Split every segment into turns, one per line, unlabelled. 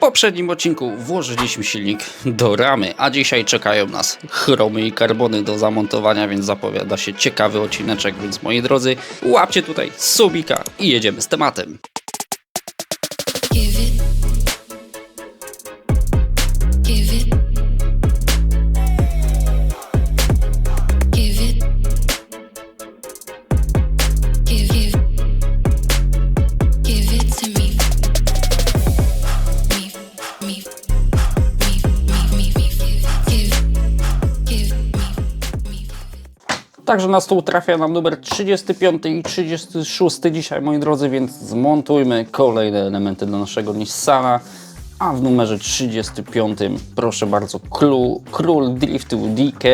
poprzednim odcinku włożyliśmy silnik do ramy, a dzisiaj czekają nas chromy i karbony do zamontowania, więc zapowiada się ciekawy odcineczek, więc moi drodzy, łapcie tutaj subika i jedziemy z tematem. Także na stół trafia nam numer 35 i 36 dzisiaj, moi drodzy, więc zmontujmy kolejne elementy do naszego Nissana. A w numerze 35, proszę bardzo, król, król driftu DK.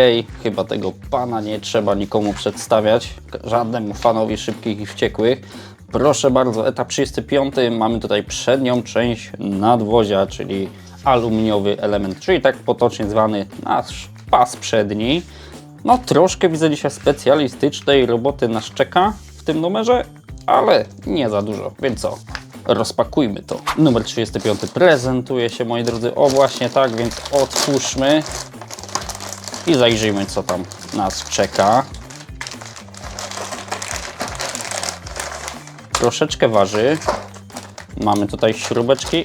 Chyba tego pana nie trzeba nikomu przedstawiać, żadnemu fanowi szybkich i wściekłych. Proszę bardzo, etap 35. Mamy tutaj przednią część nadwozia, czyli aluminiowy element, czyli tak potocznie zwany nasz pas przedni. No troszkę widzę dzisiaj specjalistycznej roboty nas czeka w tym numerze, ale nie za dużo, więc co? Rozpakujmy to. Numer 35 prezentuje się, moi drodzy, o właśnie tak, więc otwórzmy i zajrzyjmy, co tam nas czeka. Troszeczkę waży. Mamy tutaj śrubeczki.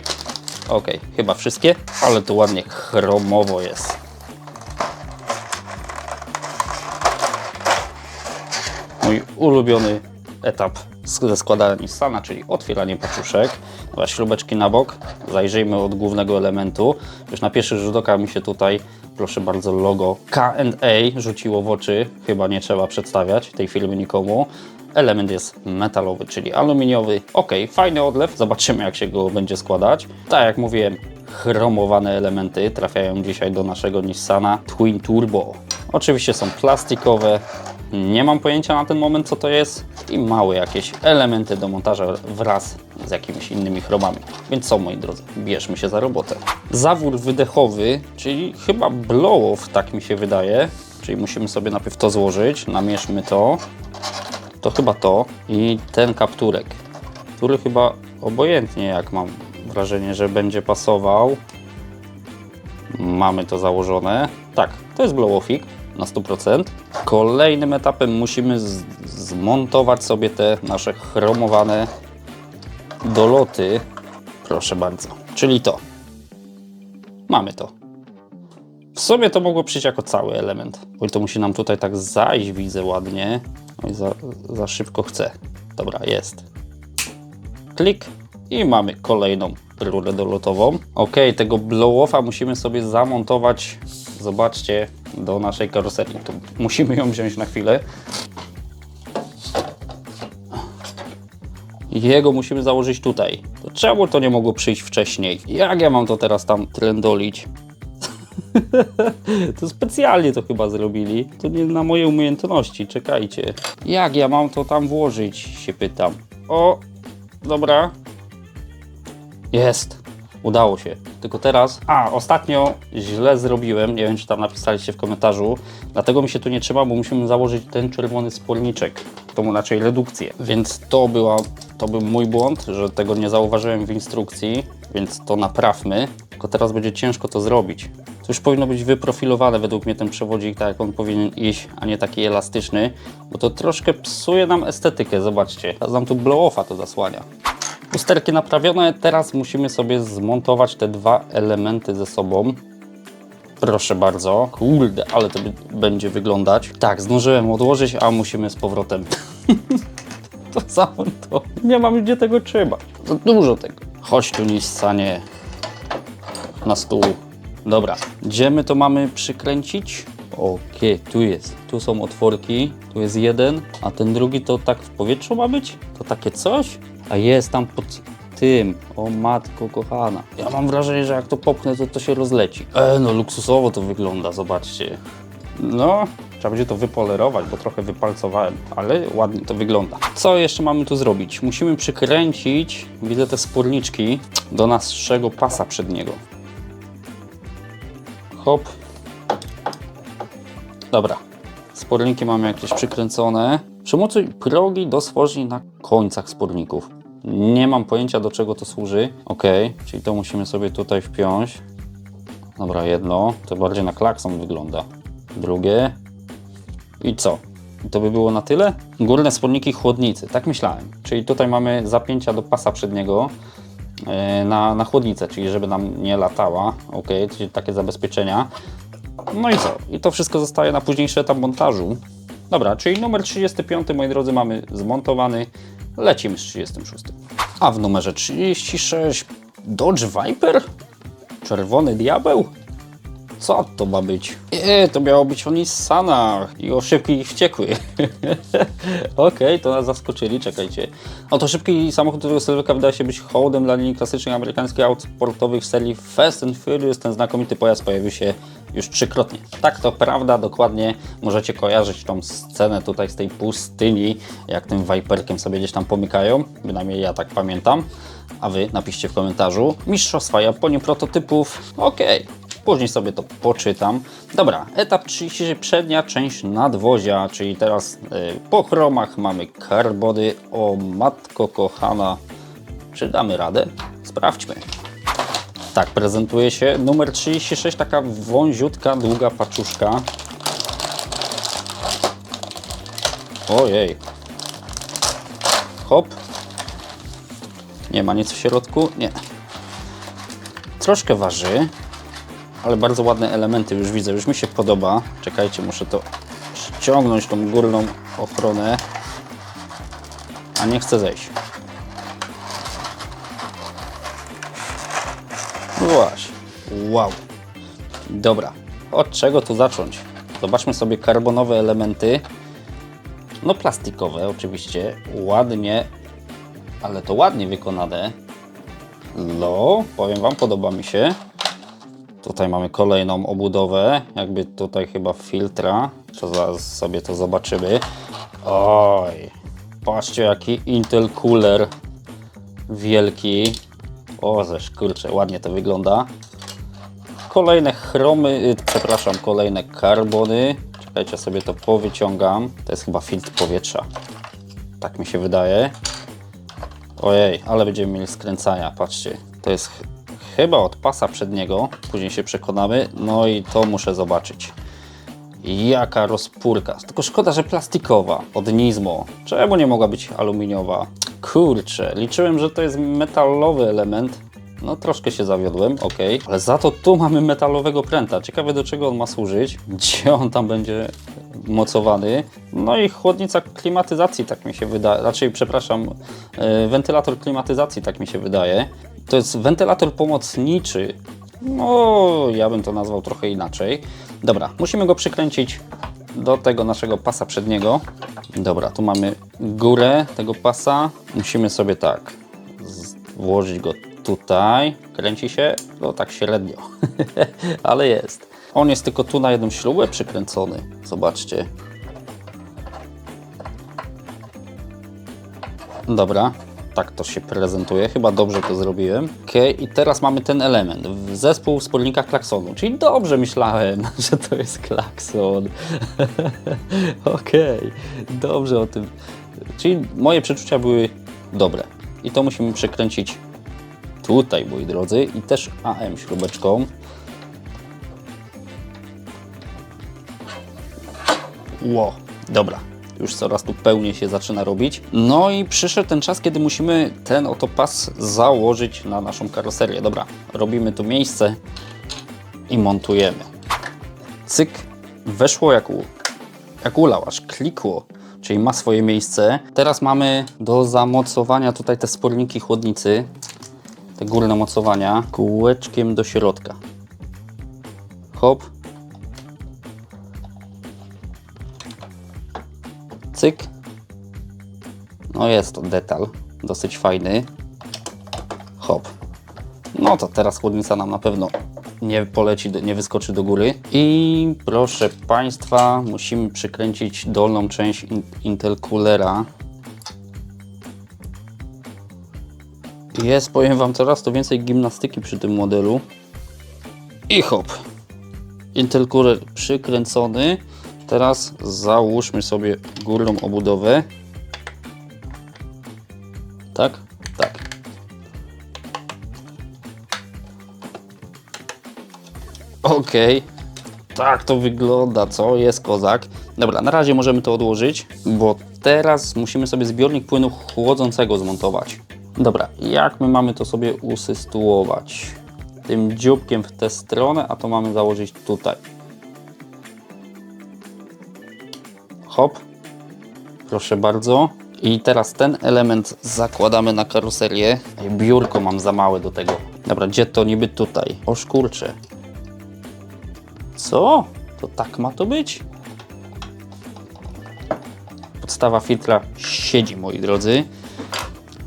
Ok, chyba wszystkie, ale to ładnie chromowo jest. Mój ulubiony etap ze składania Nissana, czyli otwieranie paczuszek. Dobra, śrubeczki na bok. Zajrzyjmy od głównego elementu. Już na pierwszy rzut oka mi się tutaj, proszę bardzo, logo K&A rzuciło w oczy. Chyba nie trzeba przedstawiać tej firmy nikomu. Element jest metalowy, czyli aluminiowy. Ok, fajny odlew. Zobaczymy, jak się go będzie składać. Tak jak mówiłem, chromowane elementy trafiają dzisiaj do naszego Nissana Twin Turbo. Oczywiście są plastikowe, nie mam pojęcia na ten moment, co to jest i małe jakieś elementy do montaża wraz z jakimiś innymi chromami. Więc co, moi drodzy, bierzmy się za robotę. Zawór wydechowy, czyli chyba blow-off, tak mi się wydaje. Czyli musimy sobie najpierw to złożyć, namierzmy to. To chyba to i ten kapturek, który chyba obojętnie, jak mam wrażenie, że będzie pasował. Mamy to założone. Tak, to jest blow-offik na 100%. Kolejnym etapem musimy zmontować sobie te nasze chromowane doloty. Proszę bardzo. Czyli to. Mamy to. W sumie to mogło przyjść jako cały element, bo to musi nam tutaj tak zajść, widzę ładnie. Oj, za, za szybko chcę. Dobra, jest. Klik i mamy kolejną rurę dolotową. Ok, tego blow-offa musimy sobie zamontować, zobaczcie, do naszej karoserii. Tu musimy ją wziąć na chwilę. Jego musimy założyć tutaj. To czemu to nie mogło przyjść wcześniej? Jak ja mam to teraz tam trendolić? to specjalnie to chyba zrobili. To nie na moje umiejętności, czekajcie. Jak ja mam to tam włożyć, się pytam. O, dobra. Jest. Udało się. Tylko teraz. A, ostatnio źle zrobiłem. Nie wiem, czy tam napisaliście w komentarzu. Dlatego mi się tu nie trzyma, bo musimy założyć ten czerwony sporniczek. Tą raczej redukcję. Więc to była. To był mój błąd, że tego nie zauważyłem w instrukcji, więc to naprawmy. Tylko teraz będzie ciężko to zrobić. To już powinno być wyprofilowane według mnie ten przewodzik, tak jak on powinien iść, a nie taki elastyczny, bo to troszkę psuje nam estetykę, zobaczcie. Teraz nam tu blow-offa to zasłania. Usterki naprawione, teraz musimy sobie zmontować te dwa elementy ze sobą. Proszę bardzo. Kurde, ale to będzie wyglądać. Tak, zdążyłem odłożyć, a musimy z powrotem. to samo to. Nie mam gdzie tego trzymać. Dużo tego. Chodź tu, Nissanie. Na stół. Dobra, gdzie my to mamy przykręcić? Okej, tu jest. Tu są otworki, tu jest jeden, a ten drugi to tak w powietrzu ma być? To takie coś? A jest tam pod tym. O matko kochana. Ja mam wrażenie, że jak to popchnę, to to się rozleci. E, no luksusowo to wygląda, zobaczcie. No, trzeba będzie to wypolerować, bo trochę wypalcowałem, ale ładnie to wygląda. Co jeszcze mamy tu zrobić? Musimy przykręcić, widzę te sporniczki, do naszego pasa przedniego. Hop. Dobra. Sporniki mamy jakieś przykręcone. Przymocuj progi do stworzeń na końcach sporników. Nie mam pojęcia do czego to służy. Ok, czyli to musimy sobie tutaj wpiąć. Dobra, jedno. To bardziej na klakson wygląda. Drugie. I co? I to by było na tyle? Górne sporniki chłodnicy, tak myślałem. Czyli tutaj mamy zapięcia do pasa przedniego e, na, na chłodnicę, czyli żeby nam nie latała. Ok, czyli takie zabezpieczenia. No i co? I to wszystko zostaje na późniejszy etap montażu. Dobra, czyli numer 35, moi drodzy, mamy zmontowany. Lecimy z 36. A w numerze 36 Dodge Viper? Czerwony diabeł? Co to ma być? Nie, to miało być o Nissanach i o szybkich i wściekłych. Okej, to nas zaskoczyli, czekajcie. Oto szybki samochód, którego Sylweka wydaje się być hołdem dla linii klasycznych amerykańskich aut sportowych w serii Fast and Furious. Ten znakomity pojazd pojawił się już trzykrotnie. Tak, to prawda, dokładnie możecie kojarzyć tą scenę tutaj z tej pustyni, jak tym Viperkiem sobie gdzieś tam pomykają. Bynajmniej ja tak pamiętam. A wy napiszcie w komentarzu. Mistrzostwa Japonii prototypów. Okej. Później sobie to poczytam. Dobra, etap 30, przednia część nadwozia, czyli teraz y, po chromach mamy karbody. O matko kochana, czy damy radę? Sprawdźmy. Tak, prezentuje się numer 36, taka wąziutka, długa paczuszka. Ojej. Hop. Nie ma nic w środku? Nie. Troszkę waży, ale bardzo ładne elementy już widzę, już mi się podoba. Czekajcie, muszę to ściągnąć, tą górną ochronę. A nie chcę zejść. Właśnie. Wow. Dobra. Od czego tu zacząć? Zobaczmy sobie karbonowe elementy. No plastikowe oczywiście. Ładnie, ale to ładnie wykonane. No, powiem Wam, podoba mi się. Tutaj mamy kolejną obudowę, jakby tutaj chyba filtra. To zaraz sobie to zobaczymy. Oj, patrzcie jaki Intel Cooler wielki. O, zeż, kurczę, ładnie to wygląda. Kolejne chromy, y, przepraszam, kolejne karbony. Czekajcie, sobie to powyciągam. To jest chyba filtr powietrza. Tak mi się wydaje. Ojej, ale będziemy mieli skręcania, patrzcie. To jest ch chyba od pasa przedniego, później się przekonamy. No i to muszę zobaczyć. Jaka rozpórka. Tylko szkoda, że plastikowa. Od Nizmo. Czemu nie mogła być aluminiowa? Kurczę, liczyłem, że to jest metalowy element. No troszkę się zawiodłem, ok. Ale za to tu mamy metalowego pręta. Ciekawe do czego on ma służyć. Gdzie on tam będzie mocowany. No i chłodnica klimatyzacji, tak mi się wydaje. Raczej, przepraszam, e, wentylator klimatyzacji, tak mi się wydaje. To jest wentylator pomocniczy. No, ja bym to nazwał trochę inaczej. Dobra, musimy go przykręcić do tego naszego pasa przedniego. Dobra, tu mamy górę tego pasa. Musimy sobie tak włożyć go tutaj. Kręci się? No tak średnio, ale jest. On jest tylko tu na jedną śrubę przykręcony. Zobaczcie. Dobra, tak to się prezentuje. Chyba dobrze to zrobiłem. Ok, i teraz mamy ten element. Zespół w spornikach klaksonu. Czyli dobrze myślałem, że to jest klakson. Okej, dobrze o tym. Czyli moje przeczucia były dobre. I to musimy przekręcić tutaj, moi drodzy. I też AM śrubeczką. Ło, dobra. Już coraz tu pełniej się zaczyna robić. No i przyszedł ten czas, kiedy musimy ten oto pas założyć na naszą karoserię. Dobra, robimy tu miejsce i montujemy. Cyk, weszło jak, u, jak ulał, aż klikło, czyli ma swoje miejsce. Teraz mamy do zamocowania tutaj te sporniki chłodnicy, te górne mocowania, kółeczkiem do środka. Hop, cyk. No jest to detal, dosyć fajny. Hop. No to teraz chłodnica nam na pewno nie poleci, nie wyskoczy do góry. I proszę Państwa, musimy przykręcić dolną część in- Intel Coolera. Jest, powiem Wam, coraz to więcej gimnastyki przy tym modelu. I hop. Intel Cooler przykręcony. Teraz załóżmy sobie górną obudowę. Tak? Tak. Okej. Tak to wygląda, co jest kozak. Dobra, na razie możemy to odłożyć, bo teraz musimy sobie zbiornik płynu chłodzącego zmontować. Dobra, jak my mamy to sobie usystuować? Tym dzióbkiem w tę stronę, a to mamy założyć tutaj. Hop. Proszę bardzo. I teraz ten element zakładamy na karoserię. Ej, Biurko mam za małe do tego. Dobra, gdzie to niby tutaj? O. Co? To tak ma to być? Podstawa filtra siedzi, moi drodzy.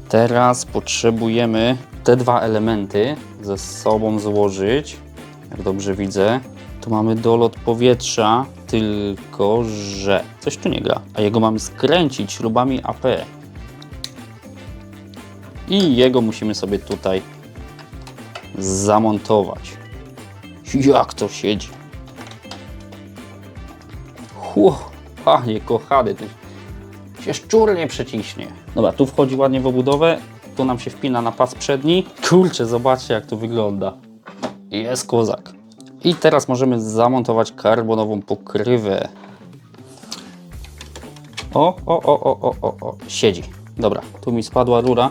Teraz potrzebujemy te dwa elementy ze sobą złożyć. Jak dobrze widzę. Tu mamy dolot powietrza, tylko że coś tu nie gra. A jego mamy skręcić śrubami AP. I jego musimy sobie tutaj zamontować. Jak to siedzi? Hu, panie kochany, to się szczur nie przeciśnie. Dobra, tu wchodzi ładnie w obudowę, tu nam się wpina na pas przedni. Kurczę, zobaczcie jak to wygląda. Jest kozak. I teraz możemy zamontować karbonową pokrywę. O, o, o, o, o, o, o, siedzi. Dobra, tu mi spadła rura.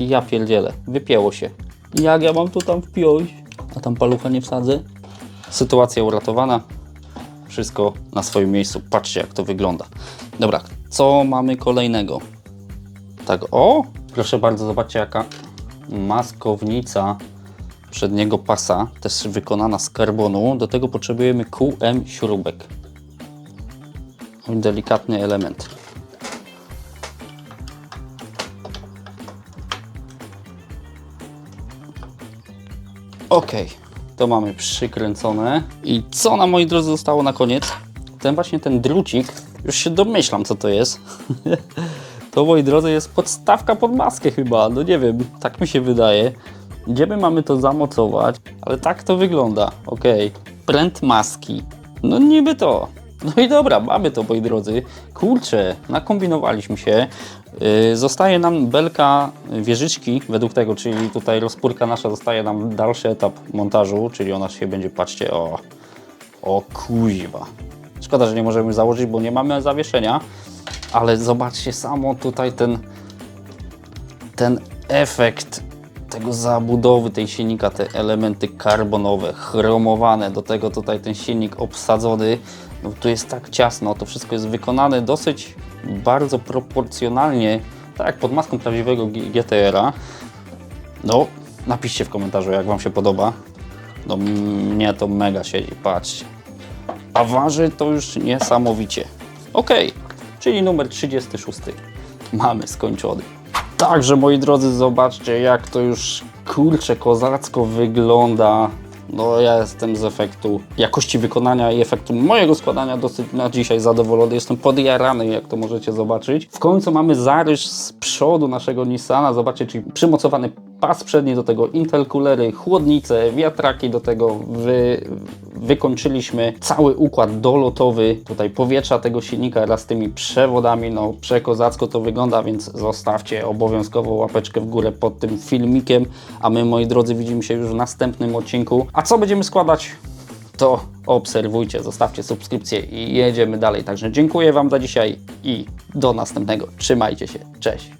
Ja pierdzielę, wypięło się. Jak ja mam tu tam wpiąć? A tam palucha nie wsadzę? Sytuacja uratowana. Wszystko na swoim miejscu. Patrzcie, jak to wygląda. Dobra, co mamy kolejnego? Tak, o! Proszę bardzo, zobaczcie, jaka maskownica przedniego pasa, też wykonana z karbonu. Do tego potrzebujemy QM śrubek. Delikatny element. Ok, to mamy przykręcone. I co na moi drodzy zostało na koniec? Ten właśnie ten drucik, już się domyślam co to jest. to moi drodzy jest podstawka pod maskę chyba, no nie wiem, tak mi się wydaje. Gdzie my mamy to zamocować? Ale tak to wygląda, ok. Pręt maski, no niby to. No i dobra, mamy to moi drodzy. Kurczę, nakombinowaliśmy się. Yy, zostaje nam belka wieżyczki według tego, czyli tutaj rozpórka nasza zostaje nam dalszy etap montażu, czyli ona się będzie, patrzcie, o, o kuźwa. Szkoda, że nie możemy założyć, bo nie mamy zawieszenia, ale zobaczcie samo tutaj ten, ten efekt tego zabudowy tej silnika, te elementy karbonowe, chromowane, do tego tutaj ten silnik obsadzony, no tu jest tak ciasno, to wszystko jest wykonane dosyć bardzo proporcjonalnie, tak jak pod maską prawdziwego GTR-a. No, napiszcie w komentarzu, jak Wam się podoba. No, mnie to mega siedzi, patrzcie. A waży to już niesamowicie. Ok, czyli numer 36 mamy skończony. Także moi drodzy, zobaczcie jak to już kurczę kozacko wygląda. No ja jestem z efektu jakości wykonania i efektu mojego składania dosyć na dzisiaj zadowolony. Jestem podjarany, jak to możecie zobaczyć. W końcu mamy zaryż z przodu naszego Nissana. Zobaczcie, czyli przymocowany pas przedni, do tego interkulery, chłodnice, wiatraki, do tego wy, wykończyliśmy cały układ dolotowy tutaj powietrza tego silnika wraz z tymi przewodami. No przekozacko to wygląda, więc zostawcie obowiązkowo łapeczkę w górę pod tym filmikiem, a my moi drodzy widzimy się już w następnym odcinku. A co będziemy składać? To obserwujcie, zostawcie subskrypcję i jedziemy dalej. Także dziękuję Wam za dzisiaj i do następnego. Trzymajcie się. Cześć.